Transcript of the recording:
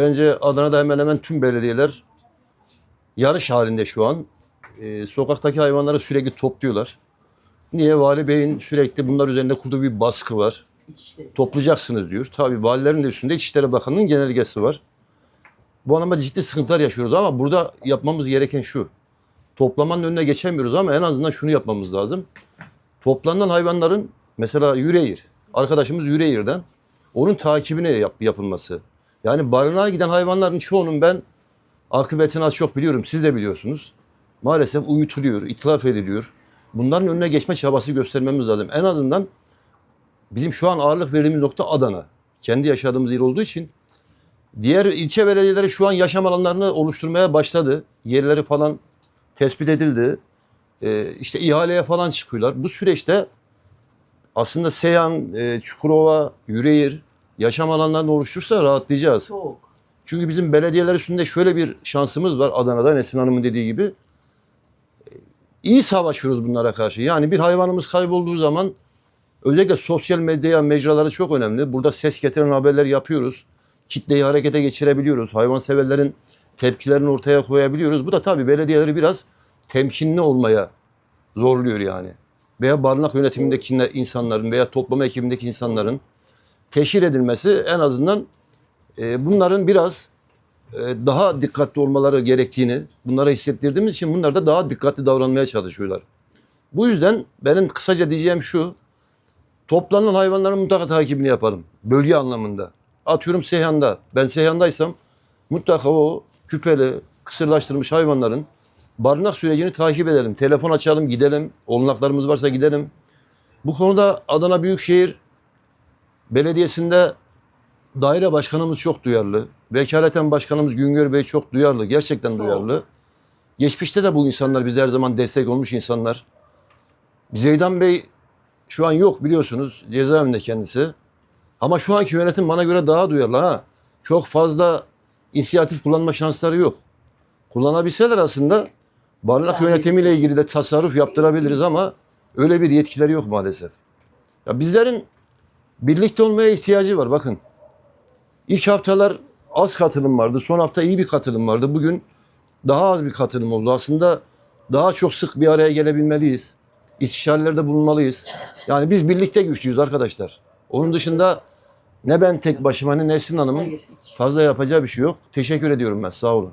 Bence Adana'da hemen hemen tüm belediyeler yarış halinde şu an. Ee, sokaktaki hayvanları sürekli topluyorlar. Niye? Vali Bey'in sürekli bunlar üzerinde kurduğu bir baskı var. İçişleri. Toplayacaksınız diyor. Tabii valilerin de üstünde İçişleri Bakanı'nın genelgesi var. Bu anlamda ciddi sıkıntılar yaşıyoruz ama burada yapmamız gereken şu. Toplamanın önüne geçemiyoruz ama en azından şunu yapmamız lazım. Toplanan hayvanların mesela Yüreğir, arkadaşımız Yüreğir'den onun takibine yap, yapılması. Yani barınağa giden hayvanların çoğunun ben akıbetini az çok biliyorum. Siz de biliyorsunuz. Maalesef uyutuluyor, itlaf ediliyor. Bunların önüne geçme çabası göstermemiz lazım. En azından bizim şu an ağırlık verdiğimiz nokta Adana. Kendi yaşadığımız yer olduğu için diğer ilçe belediyeleri şu an yaşam alanlarını oluşturmaya başladı. Yerleri falan tespit edildi. Ee, işte ihaleye falan çıkıyorlar. Bu süreçte aslında Seyhan, e, Çukurova, Yüreğir yaşam alanlarını oluştursa rahatlayacağız. Çok. Çünkü bizim belediyeler üstünde şöyle bir şansımız var Adana'da Nesin Hanım'ın dediği gibi. Ee, İyi savaşıyoruz bunlara karşı. Yani bir hayvanımız kaybolduğu zaman özellikle sosyal medya mecraları çok önemli. Burada ses getiren haberler yapıyoruz. Kitleyi harekete geçirebiliyoruz. Hayvanseverlerin tepkilerini ortaya koyabiliyoruz. Bu da tabii belediyeleri biraz temkinli olmaya zorluyor yani. Veya barınak yönetimindeki insanların veya toplama ekibindeki insanların teşhir edilmesi en azından e, bunların biraz e, daha dikkatli olmaları gerektiğini bunlara hissettirdiğimiz için bunlar da daha dikkatli davranmaya çalışıyorlar. Bu yüzden benim kısaca diyeceğim şu. Toplanan hayvanların mutlaka takibini yapalım. Bölge anlamında. Atıyorum Seyhan'da. Ben Seyhan'daysam mutlaka o küpeli, kısırlaştırılmış hayvanların barınak sürecini takip edelim. Telefon açalım, gidelim. Olanaklarımız varsa gidelim. Bu konuda Adana Büyükşehir Belediyesi'nde daire başkanımız çok duyarlı. Vekaleten başkanımız Güngör Bey çok duyarlı. Gerçekten Çok. duyarlı. Geçmişte de bu insanlar bize her zaman destek olmuş insanlar. Zeydan Bey şu an yok biliyorsunuz. Cezaevinde kendisi. Ama şu anki yönetim bana göre daha duyarlı ha. Çok fazla inisiyatif kullanma şansları yok. Kullanabilseler aslında barınak yönetimiyle ilgili de tasarruf yaptırabiliriz ama öyle bir yetkileri yok maalesef. Ya bizlerin birlikte olmaya ihtiyacı var bakın. İlk haftalar az katılım vardı. Son hafta iyi bir katılım vardı. Bugün daha az bir katılım oldu. Aslında daha çok sık bir araya gelebilmeliyiz. İstişarelerde bulunmalıyız. Yani biz birlikte güçlüyüz arkadaşlar. Onun dışında ne ben tek başıma ne Nesrin Hanım'ın fazla yapacağı bir şey yok. Teşekkür ediyorum ben. Sağ olun.